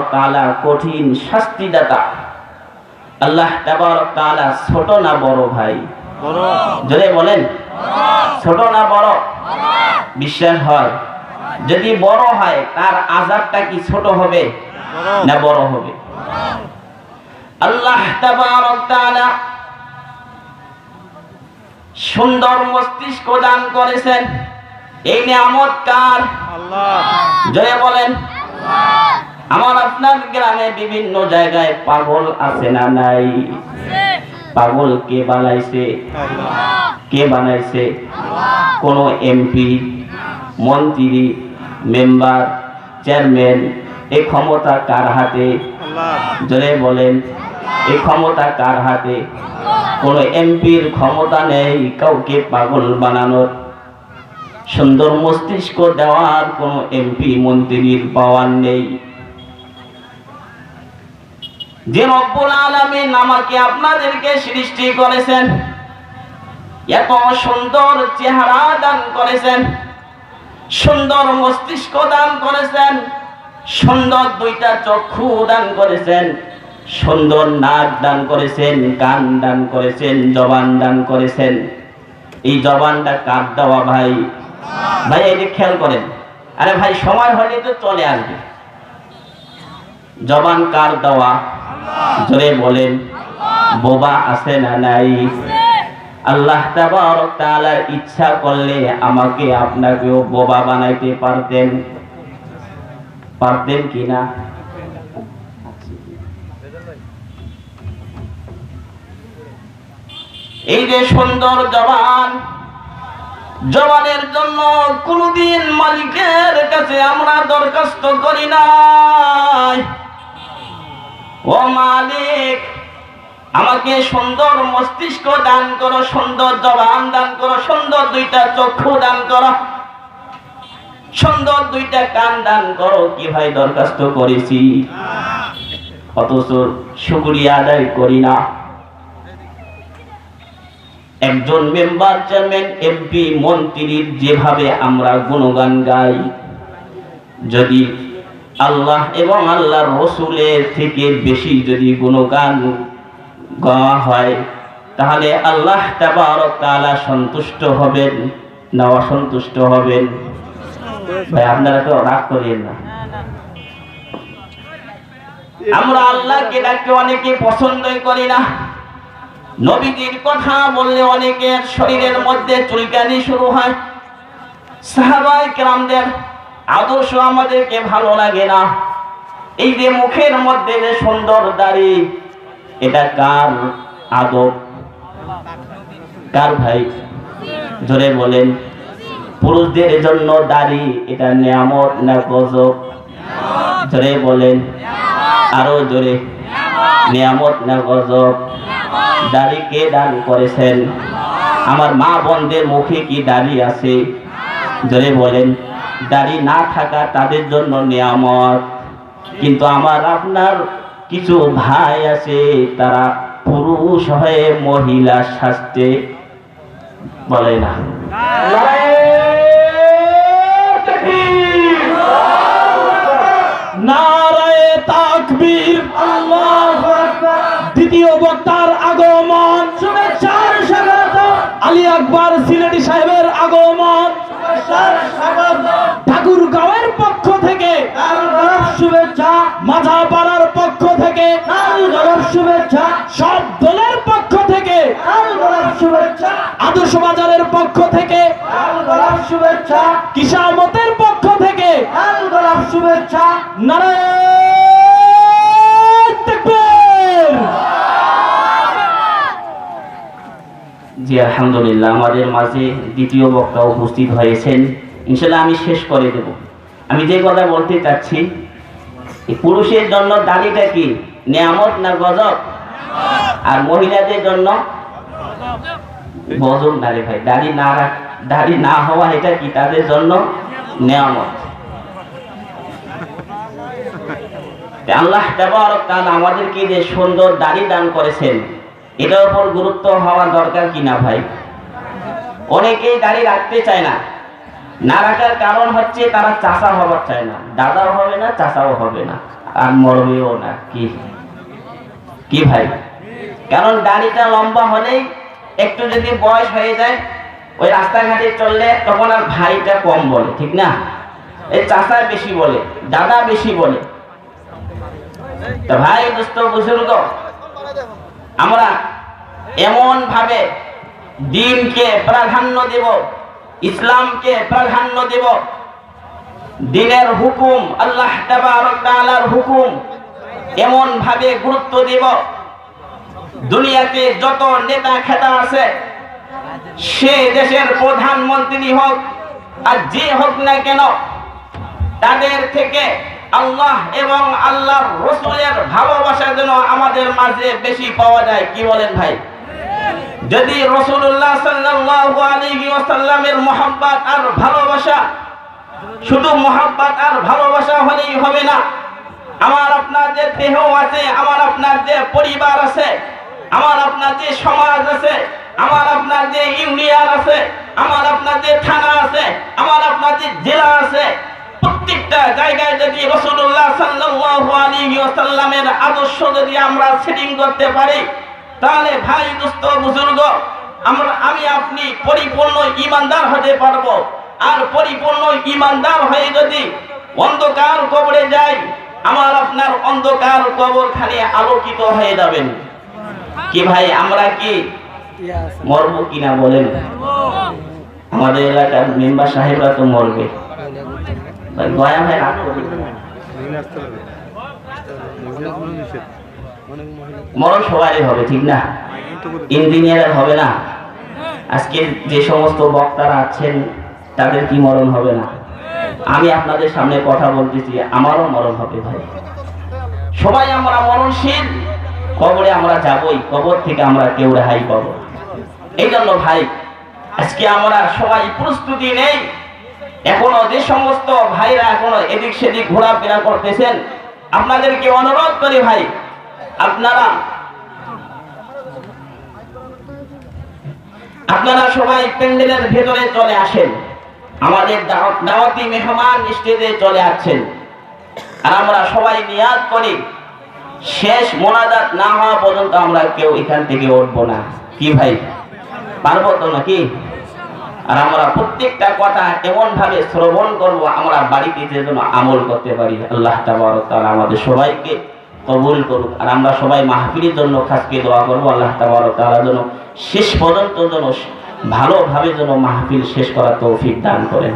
তাআলা কঠিন শাস্তিদাতা। আল্লাহ তাআলা ছোট না বড় ভাই? জোরে বলেন। ছোট না বড়? বিশ্বাস হয়। যদি বড় হয় তার আজাবটা কি ছোট হবে না বড় হবে? আল্লাহ সুন্দর মস্তিষ্ক দান করেছেন। এই নিয়ামত কার? জয় বলেন। আমার আপনার গ্রামে বিভিন্ন জায়গায় পাগল আছে না নাই? পাগল কে বানাইছে? কে বানাইছে? কোন এমপি মন্ত্রী, মেম্বার, চেয়ারম্যান এই ক্ষমতা কার হাতে? জোরে বলেন এই ক্ষমতা কার হাতে? কোন এমপির ক্ষমতা নেই, কাউকে পাগল বানানোর। সুন্দর মস্তিষ্ক দেওয়ার কোন এমপি, মন্ত্রীর পাওয়ার নেই। যে রব্বুল আলামিন আমাকে আপনাদেরকে সৃষ্টি করেছেন, এত সুন্দর চেহারা দান করেছেন, সুন্দর মস্তিষ্ক দান করেছেন, সুন্দর দুইটা চক্ষু দান করেছেন, সুন্দর নাক দান করেছেন, কান দান করেছেন, জবান দান করেছেন। এই জবানটা কার দেওয়া ভাই? ভাই যে খেয়াল করেন। আরে ভাই, সময় হলে তো চলে আসবে। জবান কার দেওয়া? জোরে বলেন বোবা আছে না নাই? আল্লাহ তাআলার ইচ্ছা করলে আমাকে আপনাকেও বোবা বানাইতে পারতেন। পারতেন কিনা এই যে সুন্দর জবান জবানের জন্য কোনদিন মালিকের কাছে আমরা দরখাস্ত করি ও মালিক, আমাকে সুন্দর মস্তিষ্ক দান করো, সুন্দর জবান দান করো, সুন্দর দুইটা চক্ষু দান করো। সুন্দর দুইটা কান দান করো, কি ভাই দরখাস্ত করেছি? অথচ শুক্রিয়া আদায় করি না। একজন মেম্বার চেয়ারম্যান, এমপি মন্ত্রীর যেভাবে আমরা গুণগান গাই, যদি আল্লাহ এবং আল্লাহর রসুলের থেকে বেশি যদি গুণগান গাওয়া হয়, তাহলে আল্লাহ তাআলা সন্তুষ্ট হবেন না অসন্তুষ্ট হবেন? ভাই, আপনারা তো রাগ করিয়েন না। আমরা আল্লাহকে ডাকতে অনেকে পছন্দই করি না। নবীজির কথা বললে অনেকের শরীরের মধ্যে চুলকানি শুরু হয়। সাহাবাই কেরামদের আদর্শ আমাদেরকে ভালো লাগে না। এই যে মুখের মধ্যে যে সুন্দর দাড়ি, এটা কার আদব? কার ভাই? জোরে বলেন। পুরুষদের জন্য দাড়ি, এটা নিয়ামত না গজব? জোরে বলেন। আরও জোরে। নিয়ামত না গজব? দাড়ি কে দান করেছেন? আমার মা বোনদের মুখে কি দাড়ি আছে? জোরে বলেন। দাড়ি না থাকা তাদের জন্য নিয়ামত। কিন্তু আমার আপনার কিছু ভাই আছে, তারা পুরুষ হয়ে মহিলা শাস্তে বলে না। দ্বিতীয় বক্তার আগমন। আলী আকবর সিলেটি সাহেবের আগমন। শুভেচ্ছা কিসামতের পক্ষ থেকে। শুভেচ্ছা। নারায়ণ তাকবীর জি আলহামদুলিল্লাহ আমাদের মাঝে দ্বিতীয় বক্তা উপস্থিত হয়েছেন। ইনশাল্লাহ আমি শেষ করে দেব। আমি যে কথা বলতে চাচ্ছি পুরুষের জন্য দাড়িটা কি? নিয়ামত না গজব? আর মহিলাদের জন্য? গজব। না রে ভাই দাড়ি না রাখ। দাড়ি না হওয়া এটা কি তাদের জন্য নিয়ামত? আল্লাহ তাআলা আমাদেরকে যে সুন্দর দাড়ি দান করেছেন, এটার উপর গুরুত্ব হওয়া দরকার কিনা ভাই? অনেকেই দাড়ি রাখতে চায় না। না রাখার কারণ হচ্ছে তারা চাষা হবার চায় না। দাদাও হবে না চাষাও হবে না। আর মরবেও না। কি? কি ভাই? কারণ দাড়িটা লম্বা হলেই একটু যদি বয়স হয়ে যায় ওই রাস্তাঘাটে চললে তখন আর ভাইটা কম বলে, ঠিক না? এই চাষা বেশি বলে, দাদা বেশি বলে। ভাই, দোস্ত বুজুর্গ আমরা এমন ভাবে দিনকে প্রাধান্য দেব, ইসলামকে প্রাধান্য দেব। দিনের হুকুম, আল্লাহ তাআলার হুকুম এমন ভাবে গুরুত্ব দেব। দুনিয়াতে যত নেতা খেতা আছে সে দেশের প্রধানমন্ত্রী হোক আর যে হোক না কেন, তাদের থেকে আল্লাহ এবং আল্লাহর রসুলের ভালোবাসা যেন আমাদের মাঝে বেশি পাওয়া যায়, কি বলেন ভাই? যদি রসুল্লাহ সাল্লাল্লাহু আলাইহি ওয়াসাল্লামের মোহাব্বত আর ভালোবাসা, শুধু মোহাব্বত আর ভালোবাসা হলেই হবে না। আমার আপনার যে দেহ আছে, আমার আপনার যে পরিবার আছে, আমার আপনার যে সমাজ আছে আমার আপনার যে ইউনিয়ন আছে, আমার আপনার যে থানা আছে, আমার আপনার যে জেলা আছে, প্রত্যেকটা জায়গায় যদি রসুল্লাহ ওয়াসাল্লামের আদর্শ যদি আমরা সেটিং করতে পারি, তাহলে ভাই, দোস্ত, বুজুর্গ, আমরা, আমি আপনি পরিপূর্ণ ইমানদার হতে পারব। আর পরিপূর্ণ ইমানদার হয়ে যদি অন্ধকার কবরে যাই, আমার আপনার অন্ধকার কবর খালি আলোকিত হয়ে যাবেন। কি ভাই, আমরা কি মরবো কিনা বলেন? আমাদের এলাকার মেম্বার সাহেবরা তো মরবে। মরণ সবারই হবে, ঠিক না? ইঞ্জিনিয়ার হবে না। আজকে যে সমস্ত বক্তারা আছেন, তাদের কি মরণ হবে না? আমি আপনাদের সামনে কথা বলতেছি, আমারও মরণ হবে ভাই। সবাই আমরা মরণশীল। কবরে আমরা যাবই, কবর থেকে আমরা কেউ রেহাই পাবো এই জন্য ভাই, আজকে আমরা সবাই প্রস্তুতি নেই। এখনও যে সমস্ত ভাইরা এখনও এদিক সেদিক ঘোরাফেরা করতেছেন, আপনাদেরকে অনুরোধ করি ভাই, আপনারা আপনারা সবাই প্যান্ডেলের ভেতরে চলে আসেন। আমাদের দাওয়াত- মেহমান স্টেজে চলে আসছেন। আর আমরা সবাই নিয়াদ করি, শেষ মোনাজাত না হওয়া পর্যন্ত আমরা কেউ এখান থেকে উঠবো না। কি ভাই? পারব তো নাকি? আর আমরা প্রত্যেকটা কথা এমন ভাবে শ্রবণ করব, আমরা বাড়িতে যে যেন আমল করতে পারি। আল্লাহ তাআলা আমাদের সবাইকে কবুল করুক। আর আমরা সবাই মাহফিলের জন্য খাসকে দোয়া করব, আল্লাহ তাআলা যেন শেষ পর্যন্ত যেন ভালোভাবে যেন মাহফিল শেষ করার তৌফিক দান করেন।